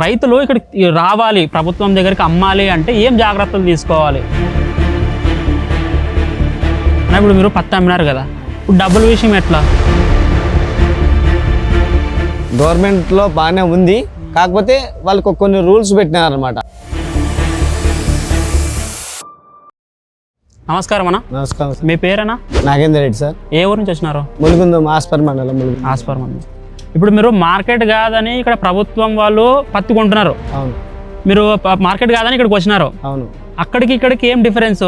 రైతులు ఇక్కడికి రావాలి ప్రభుత్వం దగ్గరికి అమ్మాలి అంటే ఏం జాగ్రత్తలు తీసుకోవాలి? ఇప్పుడు మీరు పత్తి అమ్మినారు కదా ఇప్పుడు డబ్బుల విషయం ఎట్లా? గవర్నమెంట్లో బాగానే ఉంది కాకపోతే వాళ్ళకు కొన్ని రూల్స్ పెట్టినారనమాట నమస్కారం అన్న. నమస్కారం మీ పేరేనా నాగేందర్ రెడ్డి సార్. ఏ ఊరు నుంచి వచ్చినారు? ములుగుందం ఆస్పర్ మండలం ములుగు. ఆస్పరం అండి ఇప్పుడు మీరు మార్కెట్ కాదని ఇక్కడ ప్రభుత్వం వాళ్ళు పత్తి కొంటున్నారు అవును. మీరు మార్కెట్ కాదని ఇక్కడికి వచ్చినారు. అవును. అక్కడికి ఇక్కడికి ఏం డిఫరెన్స్?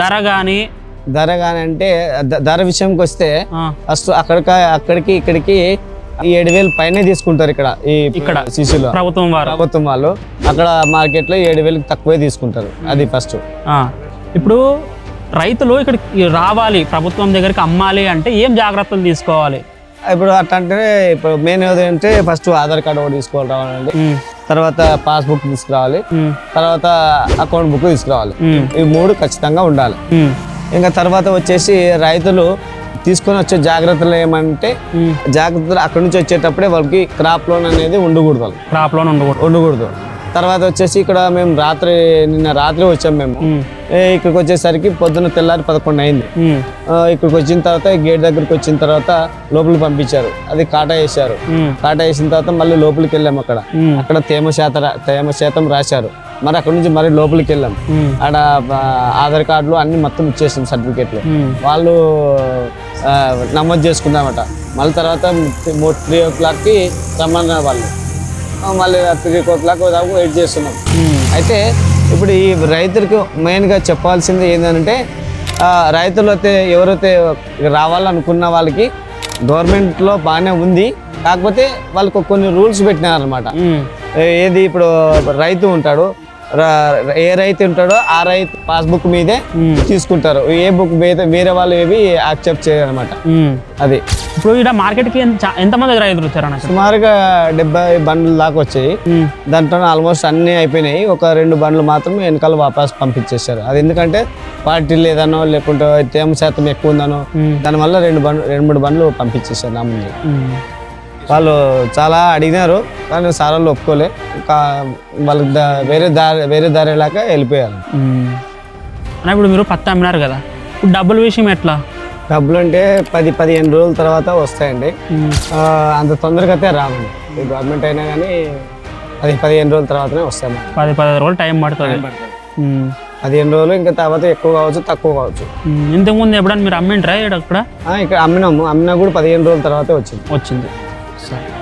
ధర కానీ ధర కానీ అంటే ధర విషయంకి వస్తే ఫస్ట్ అక్కడికి అక్కడికి ఇక్కడికి ఏడు వేలు పైనే తీసుకుంటారు ఇక్కడ ఈ ఇక్కడ. శిశులో ప్రభుత్వం వారు ప్రభుత్వం వాళ్ళు. అక్కడ మార్కెట్లో ఏడు వేలకు తక్కువే తీసుకుంటారు. అది ఫస్ట్. ఇప్పుడు రైతులు ఇక్కడికి రావాలి ప్రభుత్వం దగ్గరికి అమ్మాలి అంటే ఏం జాగ్రత్తలు తీసుకోవాలి? ఇప్పుడు అట్లా అంటే ఇప్పుడు మెయిన్ ఏంటంటే ఫస్ట్ ఆధార్ కార్డు ఒకటి తీసుకోవాలి రావాలండి. తర్వాత పాస్బుక్ తీసుకురావాలి. తర్వాత అకౌంట్ బుక్ తీసుకురావాలి. ఈ మూడు ఖచ్చితంగా ఉండాలి. ఇంకా తర్వాత వచ్చేసి రైతులు తీసుకొని వచ్చే జాగ్రత్తలు ఏమంటే. జాగ్రత్తలు అక్కడి నుంచి వచ్చేటప్పుడే వాళ్ళకి క్రాప్ లోన్ అనేది ఉండకూడదు క్రాప్ లోన్ ఉండకూడదు. ఉండకూడదు. తర్వాత వచ్చేసి ఇక్కడ మేము రాత్రి నిన్న రాత్రి వచ్చాం మేము. ఇక్కడికి వచ్చేసరికి పొద్దున్న తెల్లారి పదకొండు అయింది. ఇక్కడికి వచ్చిన తర్వాత గేట్ దగ్గరికి వచ్చిన తర్వాత లోపలికి పంపించారు. అది కాటా వేసారు ఉమ్, కాటా వేసిన తర్వాత మళ్ళీ లోపలికి వెళ్ళాం అక్కడ. అక్కడ తేమ శాత తేమ శాతం రాశారు. మరి అక్కడ నుంచి మరి లోపలికి వెళ్ళాం. ఆడ ఆధార్ కార్డులు అన్ని మొత్తం ఇచ్చేసాం సర్టిఫికేట్లు. వాళ్ళు నమోదు చేసుకున్నామట మళ్ళీ తర్వాత త్రీ ఓ క్లాక్కి రమ్మన్నారు వాళ్ళు. మళ్ళీ త్రీ ఓ క్లాక్ దాకా వెయిట్ చేస్తున్నాం. అయితే ఇప్పుడు ఈ రైతులకు మెయిన్గా చెప్పాల్సింది ఏంటంటే రైతులు అయితే ఎవరైతే రావాలనుకున్న వాళ్ళకి గవర్నమెంట్లో బాగానే ఉంది. కాకపోతే వాళ్ళకు కొన్ని రూల్స్ పెట్టినారనమాట ఏది ఇప్పుడు రైతు ఉంటాడు ఏ రైతు ఉంటాడో ఆ రైతు పాస్బుక్ మీదే తీసుకుంటారు. ఏ బుక్ వేరే వేరే వాళ్ళు ఏవి యాక్సెప్ట్ చేయరనమాట ఉమ్. అది. ఇప్పుడు ఇక్కడ మార్కెట్కి ఎంత చా- ఎంతమంది రైతులు ఇక్కడ? సుమారుగా డెబ్బై బండ్లు దాకా వచ్చాయి. దాంట్లో ఆల్మోస్ట్ అన్నీ అయిపోయినాయి. ఒక రెండు బండ్లు మాత్రం వెనకాల వాపస్ పంపించేశారు. అది ఎందుకంటే పార్టీ లేదనో లేకుంటే తేమ శాతం ఎక్కువ ఉందనో దానివల్ల రెండు బండ్లు రెండు మూడు బండ్లు పంపించేశారు నా ముందు. వాళ్ళు చాలా అడిగినారు కానీ సార్ వాళ్ళు ఒప్పుకోలే. వాళ్ళకి వేరే దారి వేరే దారి లేక వెళ్ళిపోయారు. అన్న ఇప్పుడు మీరు పత్తి అమ్మినారు కదా ఇప్పుడు డబ్బుల విషయం ఎట్లా? డబ్బులు అంటే పది పదిహేను రోజుల తర్వాత వస్తాయండి. అంత తొందరగా అయితే రావండి. గవర్నమెంట్ అయినా కానీ అది పదిహేను రోజుల తర్వాతనే వస్తాయి. పది పదిహేను రోజులు టైం పడుతుంది. పదిహేను రోజులు ఇంకా తర్వాత ఎక్కువ కావచ్చు తక్కువ కావచ్చు. ఇంతకుముందు ఎప్పుడన్నా మీరు అమ్మిండ్రా ఇక్కడ? ఇక్కడ అమ్మినాము. అమ్మినా కూడా పదిహేను రోజుల తర్వాతే వచ్చింది. వచ్చింది. సరే